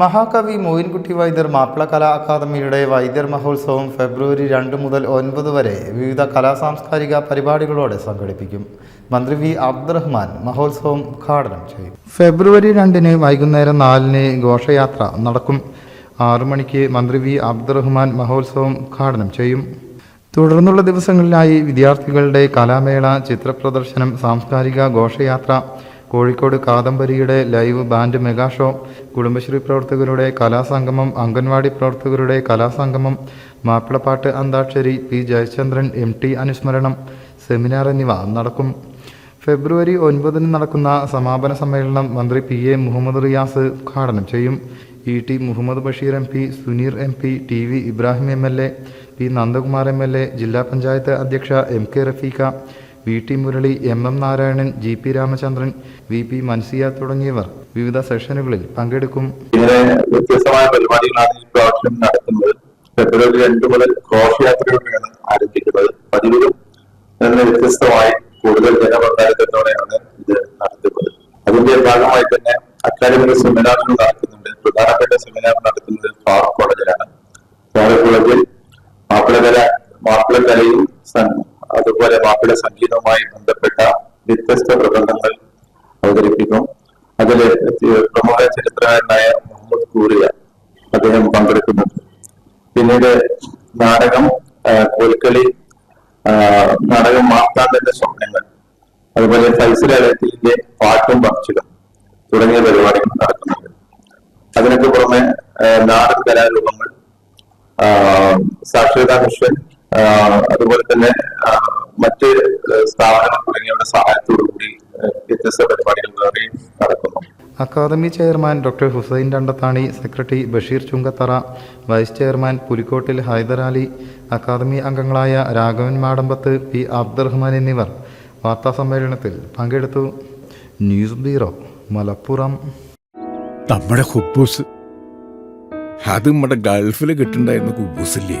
മഹാകവി മോയിൻകുട്ടി വൈദ്യർ മാപ്പിള കലാ അക്കാദമിയുടെ വൈദ്യർ മഹോത്സവം ഫെബ്രുവരി രണ്ട് മുതൽ ഒൻപത് വരെ വിവിധ കലാ സാംസ്കാരിക പരിപാടികളോടെ സംഘടിപ്പിക്കും. മന്ത്രി വി അബ്ദുറഹ്മാൻ മഹോത്സവം ഉദ്ഘാടനം ചെയ്യും. ഫെബ്രുവരി രണ്ടിന് വൈകുന്നേരം നാലിന് ഘോഷയാത്ര നടക്കും. ആറു മണിക്ക് മന്ത്രി വി അബ്ദുറഹ്മാൻ മഹോത്സവം ഉദ്ഘാടനം ചെയ്യും. തുടർന്നുള്ള ദിവസങ്ങളിലായി വിദ്യാർത്ഥികളുടെ കലാമേള ചിത്രപ്രദർശനം സാംസ്കാരിക ഘോഷയാത്ര Kozhikode കാദംബരിയുടെ live band mega show Kudumbashree പ്രവർത്തകരുടെ കലാസംഗമം അംഗൻവാടി പ്രവർത്തകരുടെ കലാസംഗമം Mappilappattu antakshari P. Jayachandran M. T. അനുസ്മരണം സെമിനാർ എന്നിവ നടക്കും. ഫെബ്രുവരി ഒൻപതിന് നടക്കുന്ന സമാപന സമ്മേളനം മന്ത്രി പി. എ. മുഹമ്മദ് റിയാസ് ഉദ്ഘാടനം ചെയ്യും. E. T. Muhammad Basheer M. P Suneer M. P T. V. Ibrahim M. L. A P. Nandakumar M. L. A ജില്ലാ പഞ്ചായത്ത് അധ്യക്ഷ M. K. Rafeeqa V T Murali M M Narayanan G P Ramachandran V P Mansiya തുടങ്ങിയവർ വിവിധ സെഷനുകളിൽ പങ്കെടുക്കും. വ്യത്യസ്തമായ പരിപാടികളാണ് ഈ പ്രാവശ്യം നടത്തുന്നത് ഫെബ്രുവരി രണ്ട് മുതൽ ഘോഷയാത്രയോടെയാണ് ആരംഭിക്കുന്നത്. പതിവിലും നിന്ന് വ്യത്യസ്തമായി കൂടുതൽ ജനപങ്കാളിത്തത്തോടെയാണ് ഇത് നടത്തുന്നത് അതിന്റെ ഭാഗമായി തന്നെ അക്കാദമിക സെമിനാറുകൾ നടക്കുന്നുണ്ട്. പ്രധാനപ്പെട്ട സെമിനാർ നടത്തുന്നത് ഫാർ കോളേജിലാണ്. ഫാർ കോളേജിൽ മാപ്പിളകല മാപ്പിളക്കലയും സം- അതുപോലെ മാപ്പിള സംഗീതവുമായി ബന്ധപ്പെട്ട വ്യത്യസ്ത പ്രബന്ധങ്ങൾ അവതരിപ്പിക്കും അതിൽ പ്രമുഖ ചരിത്രകാരനായ മുഹമ്മദ് കൂറിയ അദ്ദേഹം പങ്കെടുക്കുന്നുണ്ട് പിന്നീട് നാടകം കോൽക്കളി നാടകം മാർത്താണ്ടന്റെ സ്വപ്നങ്ങൾ അതുപോലെ ഫൈസൽ അലത്തിന്റെ പാട്ടും പക്ഷികം തുടങ്ങിയ പരിപാടികൾ നടക്കുന്നുണ്ട്. അതിനൊക്കെ പുറമെ നാടൻ കലാരൂപങ്ങൾ സാക്ഷരതാ ആ, അതുപോലെ തന്നെ മറ്റ് സ്ഥാപനങ്ങൾ തുടങ്ങിയവരുടെ സഹായത്തോടു കൂടി വ്യത്യസ്ത പരിപാടികൾ വേറെയും നടക്കുന്നു. Academy chairman doctor Hussain Randathani secretary Basheer Chungathara vice chairman Pulikkottil Hydarali academy അംഗങ്ങളായ രാഘവൻ മാടമ്പത്ത് പി അബ്ദുറഹ്മാൻ എന്നിവർ വാർത്താസമ്മേളനത്തിൽ പങ്കെടുത്തു. News bureau Malappuram. നമ്മുടെ ഹുബൂസ് അത് നമ്മുടെ ഗൾഫിൽ കിട്ടുണ്ടായിരുന്ന കുബൂസില്ലേ?